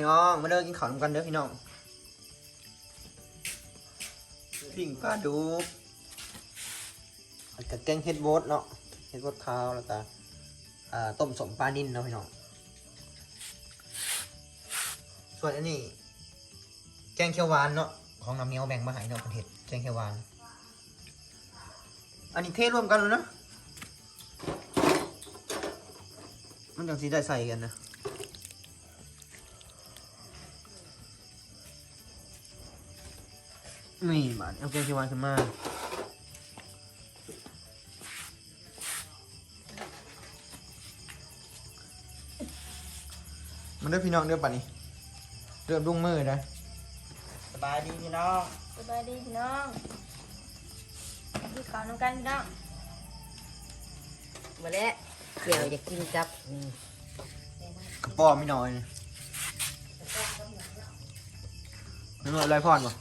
พี่น้อง มาเด้อกินข้าวนำกันเด้อพี่น้องปิ้งปลาดุกแล้วกับแกงเฮ็ดโบดเนาะเฮ็ดโบดขาวแล้วก็อ่าต้มสมปลานิ่นเนาะพี่น้อง ส่วนอันนี้ แกงเขียวหวานเนาะของน้ำเมียวแบ่งมาให้เนาะเป็นเห็ดแกงเขียวหวาน อันนี้เทรวมกันเลยนะมันจังสีได้ใส่กันนะ นี่บาดเอาแกงเขียวหวานขึ้นมามันเด้อพี่น้องเด้อป่ะนี่เริ่มรุ่งมือนะสบายดีพี่น้องสบายดีพี่น้องพี่ขาวน้ำกันพี่น้องมาแล้วเกี่ยวจะกินกับนี่กระป๋อมไม่น้อยนี่นึกว่าอะไรพอนบ่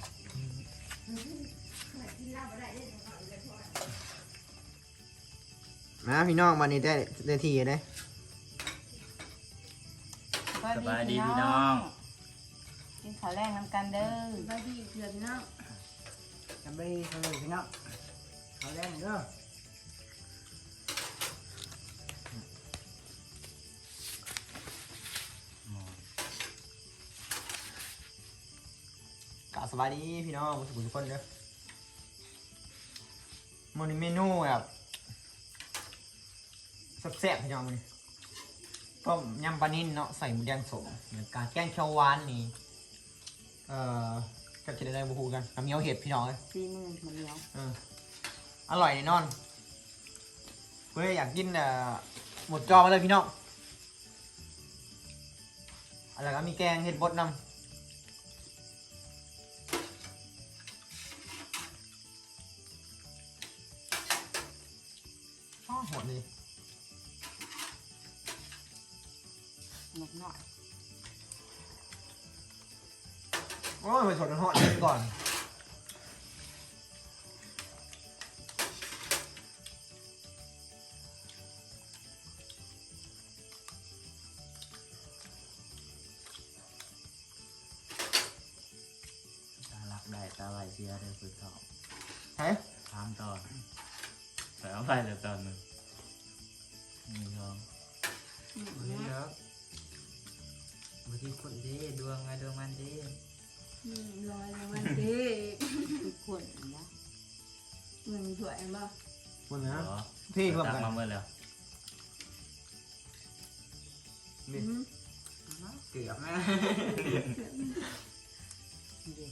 นะพี่น้องมานี่ได้ได้ทีได้สบายดีพี่น้อง กินข้าวแรงน้ำกันเด้อสบายดีเพื่อนพี่น้องสบายดีพี่น้องเขาแรงเด้อกะสบายดีพี่น้องทุกคนทุกคนเด้อมันนี้เมนูแบบ แซ่บๆพี่น้องมันต้มยำปลานิ่นเนาะใส่หมูแดงสมเหมือนการแกงเขียวหวานนี่ เอ่อกับจะได้ได้บูฮูกันน้ำเงี้ยวเห็ดพี่น้องเอ้ยซีมือมันเหนียวเอออร่อยแน่นอนเพื่ออยากกินเอ่อหมดจอมาเลยพี่น้องอะไรก็มีแกงเห็ดบดนำอ้อหมดเลย หนักหน่อยโอ้ยไปสดน้ำหอดเลยก่อนตาลัก บใช่ถามตอนแต่เอาไปแต่ตอนหนึ่งนี่น้องนี่ครับบางทีคนเด้ดวงไงดวงมันเด้อืมลอยลงมาดีทุกคนนะหนึ่งถ้วยบ่หมดนะเหรอพี่รวมตักกันมาเมื่อแล้วนี่ อืมเกือบแม่นี่อันกิ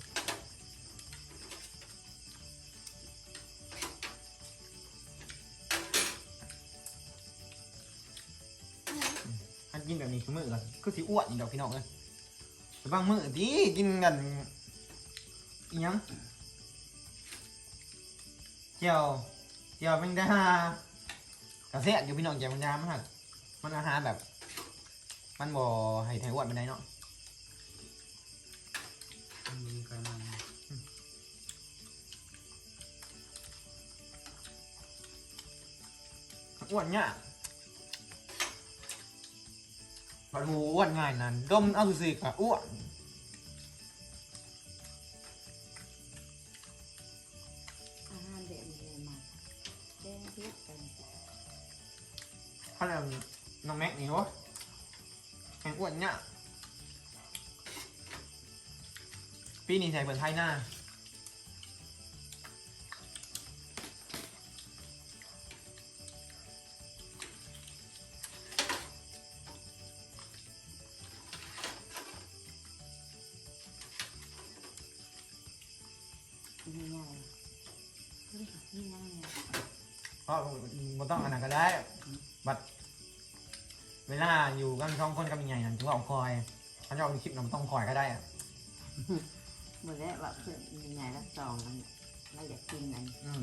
นแบบนี้คือมือกันก็สิอ้วนอีกดอกพี่น้องเลยแต่บางมือที่กินกันอีหยังเจียวเจียวเป็นดากระเซ็ดอยู่พี่น้องเจียวเป็นดามันหักมันอาหารแบบ มันบ่ให้ไทยอ้วนไปไหนใดเนาะมีกันมันอ้วนเนี่ย ปลาทูอ้วนง่ายนั่นดมเอาสิกะอ้วนอาหารเด็ดเลยมาเต้นพิษกันถ้าแบบน้องแม็กนี่วะแข่งอ้วนเนี่ยปีนี้ใส่เปิดไทยหน้า เพราะมันต้องอันนั้นก็ได้บัดเวลาอยู่กันสองคนกับยังไงนั่นถือว่าเอาคอยถ้าจะเอาคลิปเราต้องคอยก็ได้อะหมดแล้วแบบเพื่อนมีไงละสองกันเราอยากกินอันอืม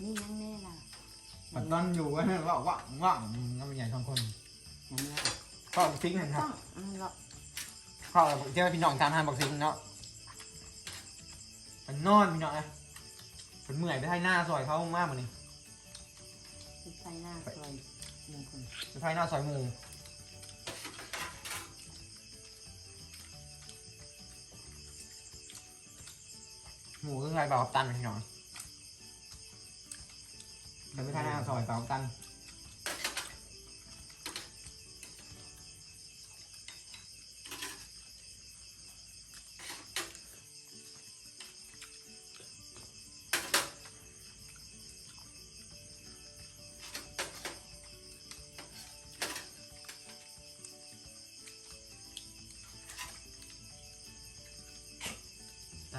นี่นั่งแน่ล่ะบัดตอนอยู่ก็ว่าว่างว่างกับยังไงสองคนนั่นแหละก็ซิงกันครับต้องอันหรอกเข้าแล้วเจ้าพี่น้องทานทานบอกซิงเนาะมันนอนพี่น้องนะ เพิ่นเมื่อยไปไทยหน้าซอยเขามากเหมือนนี่ไปดไยหน้าซอยหนึ่งคนไปไทยหน้าซอยหมูหมูคือไงเปล่ากับตันพี่น้องเดินไปทายหน้าซอยเปล่ากับตัน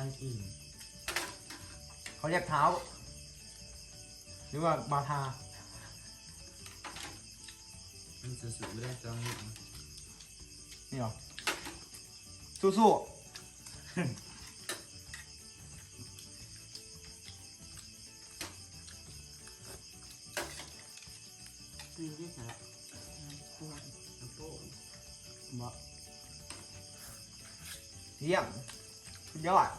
ตั้งอิ่มเขาเรียกเท้า หรือว่าบาทา มันสุดๆไม่ได้จองหนึ่งนี่หรอ สู้คือที่สาระควรน้ำโป้งบอกๆเยี่ยมสุดยอด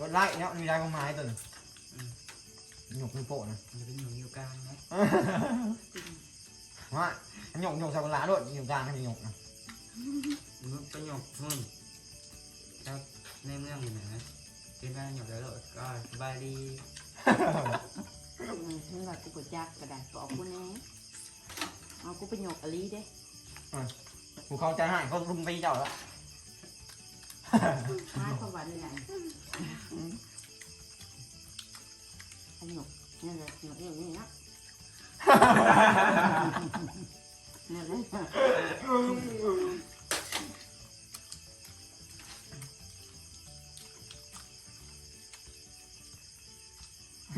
รถไล่เนี่ยมีลายกองไม้ตัวหนึงหยกมีโปะนะมันจะเป็นหนูอยู่กลางนะว่าหยกหยกสับปะรดด้วยอยู่กลางให้หย กนะมันประโยคมุ่นครับในเมืองอยู่ไหนนะเป็นบ้านหยกแล้วก็สบายดีถึงว่ากูกดจักกระดาษบอกกูแน่เอากูไปหยกอลีเด้ผูเขาใจหายเขารุมไปเจ้าแล้วหาเขาวันไหนไอ้หยกนี่แหละหยกอย่างนี้นะนี่แหละ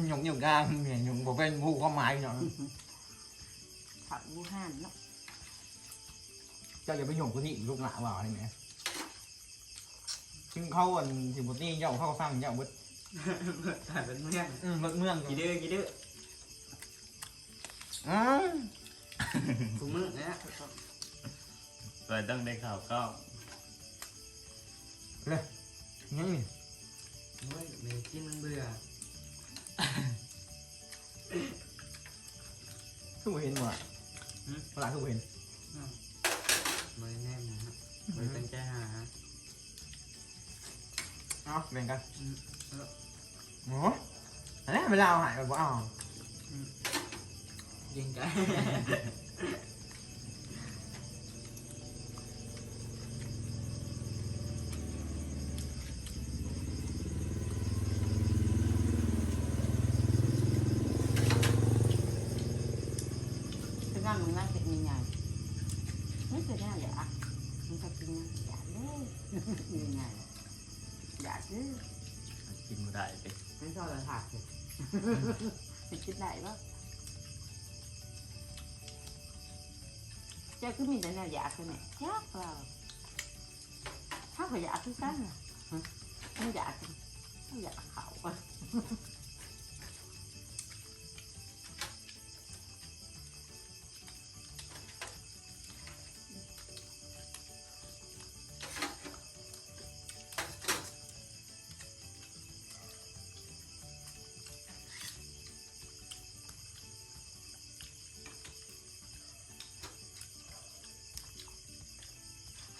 หยกอยู่กลางเนี่ยหยกบอกเป็นผู้ความหมายเนาะผักบูฮันเนาะเจ้าอย่าไปหยกคนนี้ลูกหลานว่าอะไรเนี่ย ซึ่งเขาอันสิบุตนี่เจ้าเขาสร้างเจ้าเบิดถ่ายเป็นเมืองอืมเบิดเมืองกี่ดื้อกี่ดื้ออืมกูมือนะเปิดต้องได้ข่าวก็นี่เฮ้ยเมจินมันเบื่อทุกเห็นหมดเวลาทุกเห็นเบอร์แน่นนะเบอร์ตั้งใจหา เอาแบ่งกันอืมเออโอ้อันนี้เวลาเอาหายไปบ่เอา ยิงใจคือนั่งมึงนั่งเก็บยังไงไม่เคยได้เลยอะมึงจะกินอยากได้ยังไง อยากซื้อกินไม่ได้ไปไม่ชอบเลยผักเลยจะคิดได้ปะเจ้าคือมีแต่แนวอยากใช่ไหมอยากเปล่าถ้าเขาอยากคือกันน่ะฮะไม่อยากกันไม่อยากเขา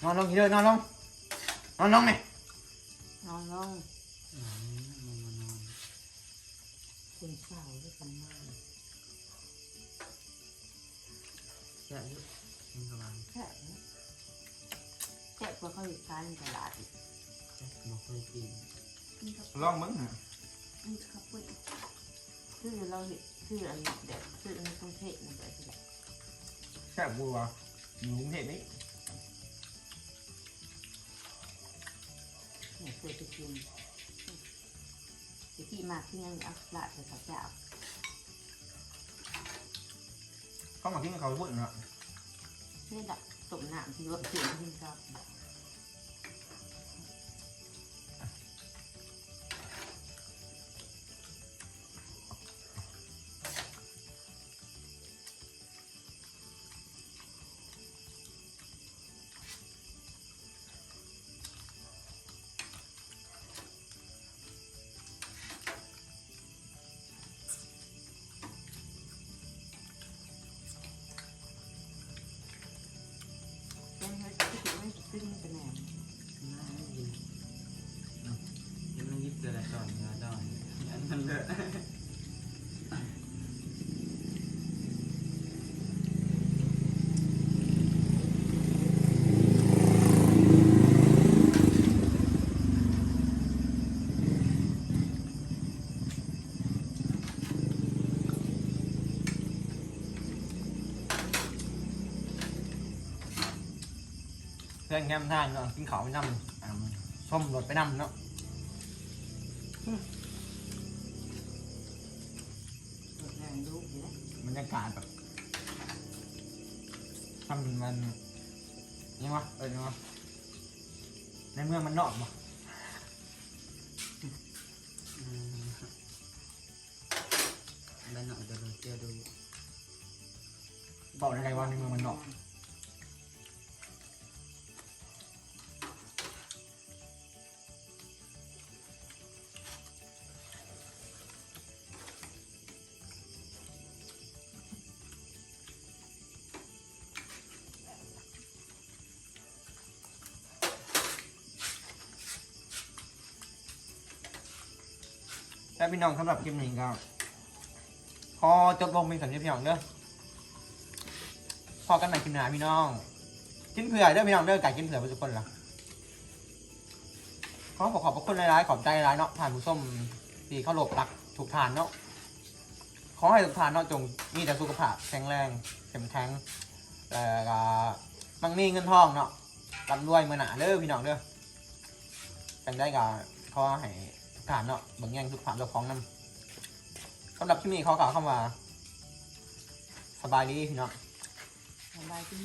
นอนลงทีเดียวนอนลงนอนลงไหมนอนลงอืมมันมานอนคุณเศร้าด้วยกันมากแค่นี้มันกำลังแค่นี้แค่กว่าเขาอยู่ท้ายในตลาดอีกแค่บอกเคยกินนี่ก็ลองมึงน่ะนี่ก็พูดคือเราเห็นคืออันนี้แบบคืออันนี้ต้องเทศนะแบบนี้แค่บัวอยู่กรุงเทพนี่ เนี่ยเคยไปกินไปที่มาที่นั่นเอาละแต่เขาจะเอาเขามากินกับเขาพูดเนาะเนี่ยดักตบน้ำที่รถเสียงที่ชอบ แคมท่านเนาะกินเขาวไปนำอ่าส้มรถไปนำเนาะแรงดูอยู่แล้วบรรยากาศแบบทำมันยังวะเออยังวะในเมืองมันนอกบ่อืมบ้านนอกจะเราเจอดูบอกอะไรว่าในเมืองมันนอก แต่พี่น้องสำหรับคลิปนี้ก็พอจบลงเป็นสัญญาพี่น้องเด้อพอกันใหม่คลิปหน้าพี่น้องกินเผื่อเด้อพี่น้องเด้อไก่กินเผื่อทุกคนละขอขอบขอบพระคุณหลายๆขอบใจหลายเนาะผ่านผู้ส้มที่เข้าหลบรักถูกทานเนาะขอให้ทุกทานเนาะจงมีแต่สุขภาพแข็งแรงเข้มแข็งแล้วก็มั่งมีเงินทองเนาะร่ำรวยเมื่อหนาเด้อพี่น้องเด้อจังได้ก็ขอให้ ทุกทานเนาะเบิ่งแง่งทุกผ่านเจ้าของนำสำหรับคลิปนี้เขากล่าวคำว่าสบายดีเนาะสบายดี